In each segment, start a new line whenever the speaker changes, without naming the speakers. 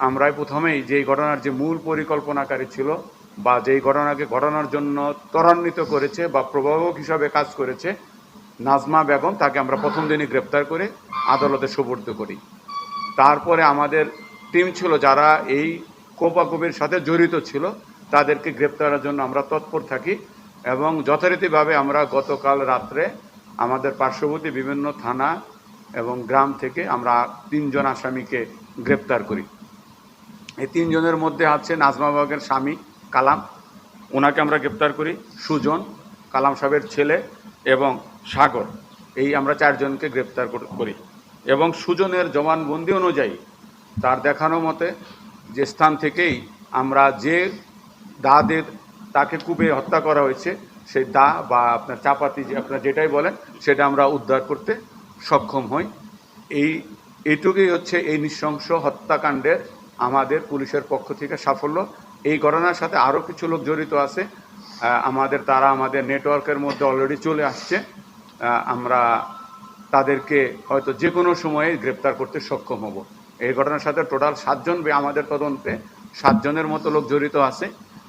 আমরাই প্রথমেই যেই ঘটনার যে মূল পরিকল্পনাকারী ছিল বা যেই ঘটনাকে ঘটনার জন্য ত্বরান্বিত করেছে বা প্রভাবক হিসাবে কাজ করেছে, নাজমা বেগম তাকে আমরা প্রথম দিনই গ্রেপ্তার করে আদালতে সুপর্দ করি। তারপরে আমাদের টিম ছিল যারা এই কোপাকুপির সাথে জড়িত ছিল, তাদেরকে গ্রেপ্তারের জন্য আমরা তৎপর থাকি এবং যথারীতিভাবে আমরা গতকাল রাত্রে আমাদের পার্শ্ববর্তী বিভিন্ন থানা এবং গ্রাম থেকে আমরা তিনজন আসামিকে গ্রেপ্তার করি। এই তিনজনের মধ্যে আছে নাজমা বাগের স্বামী কালাম। ওনাকে আমরা গ্রেপ্তার করি, সুজন কালাম সাহেবের ছেলে এবং সাগর। এই আমরা চারজনকে গ্রেপ্তার করি এবং সুজনের জবানবন্দি অনুযায়ী তার দেখানো মতে যে স্থান থেকেই আমরা যে দাদের, তাকে কুবে হত্যা করা হয়েছে, সেই দা বা আপনার চাপাতি যে আপনার যেটাই বলেন, সেটা আমরা উদ্ধার করতে সক্ষম হই। এই এইটুকুই হচ্ছে এই নৃশংস হত্যাকাণ্ডের আমাদের পুলিশের পক্ষ থেকে সাফল্য। এই ঘটনার সাথে আরও কিছু লোক জড়িত আছে। আমাদের তারা আমাদের নেটওয়ার্কের মধ্যে অলরেডি চলে আসছে। আমরা তাদেরকে হয়তো যে কোনো সময়ে গ্রেপ্তার করতে সক্ষম হব। এই ঘটনার সাথে টোটাল সাতজন আমাদের তদন্তে সাতজনের মতো লোক জড়িত আছে।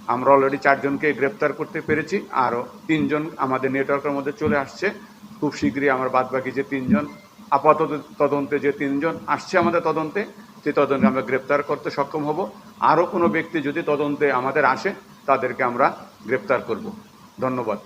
আমরা অলরেডি চারজনকে গ্রেপ্তার করতে পেরেছি। আরও তিনজন আমাদের নেটওয়ার্কের মধ্যে চলে আসছে। খুব শীঘ্রই আমার বাদবাকি যে তিনজন, আপাতত তদন্তে যে তিনজন আসছে আমাদের তদন্তে সেই তদন্তে আমরা গ্রেপ্তার করতে সক্ষম হব। আরও কোনো ব্যক্তি যদি তদন্তে আমাদের আসে, তাদেরকে আমরা গ্রেপ্তার করব। ধন্যবাদ।